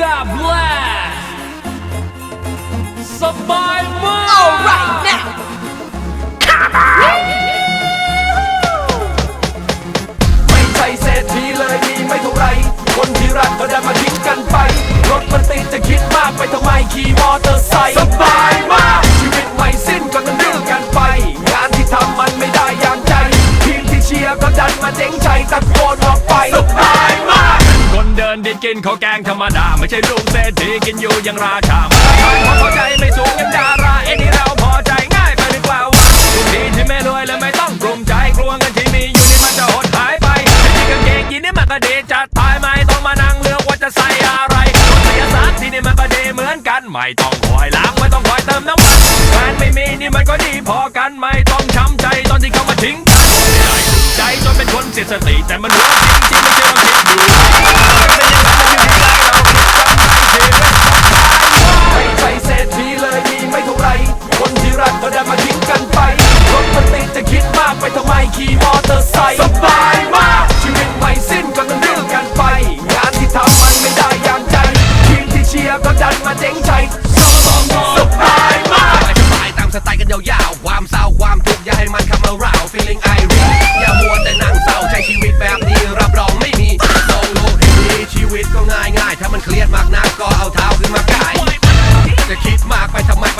God bless สบายมาก Alright now ไม่ นดินกินข้าวแกงธรรมดา ไม่ใช่ลูกเศรษฐีกินอยู่อย่างราชามาตรฐานความพอใจไม่สูงอย่างดาราเอ็นี่เราพอใจง่ายไปหรือเปล่าทุกทีที่ไม่รวยและไม่ต้องกลุ้มใจกลัวเงินที่มีอยู่นี่มันจะหดหายไปที่กางเกงยีนนี่มันก็ดีจัดทายไม่ต้องมานั่งเลือกว่าจะใส่อะไรรถเสียสารที่นี่มันก็ดีเหมือนกันไม่ต้องคอยล้างไม่ต้องคอยเติมน้ำมันแฟนไม่มีนี่มันก็ดีพอกันไม่ต้องช้ำใจตอนที่เขามาทิ้งกันได้ถูกใจจนเป็นคนเสียสติแต่มัน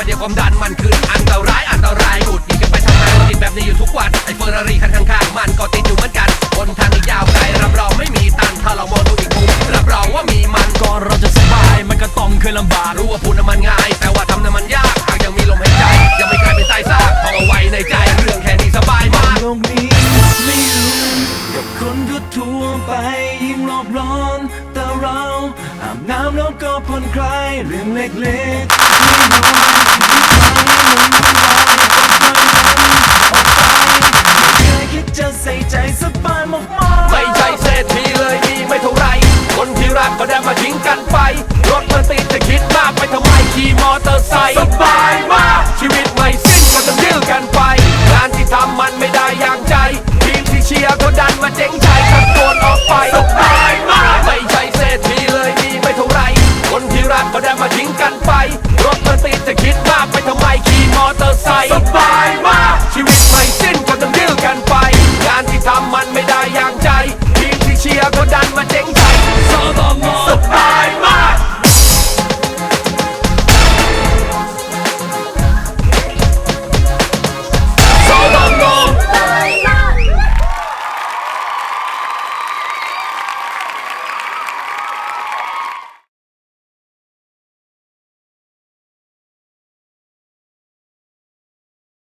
เดี๋ยวความดันมันขึ้นอันตรายอันตรายหงุดหงิดกันไปทำไมเราติดแบบนี้อยู่ทุกวันไอ้เฟอร์รารี่คันข้างๆมันก็ติดอยู่เหมือนกันบนทางอีกยาวไกลรับรองไม่มีตันถ้าเรามองดูอีกมุมรับรองว่ามีมันก่อนเราจะสบายมันก็ต้องเคยลำบากรู้ว่าพูดน่ะมันง่าย แต่ว่าทำน่ะมันยากหากยังมีลมหายใจยังไม่กลายเป็นใต้ซากท่องเอาไว้ในใจเรื่องแค่นี้สบายมากโลกนี้ไม่อยู่กับคนทั่วๆไปยิ่งโลกร้อนแต่เราอา บน้ำแล้วก็ผ่อนคลายเรื่องเล็กๆที่น้อยที่ไม่เคยคิดจะใส่ใจสบายมากๆ ไม่ใช่เศรษฐีเลยมีไม่เท่าไร คนที่รักก็ได้มาทิ้งกันไป รถมันติดจะคิดมากไปทำไมขี่มอเตอร์ไซค์สบายมาก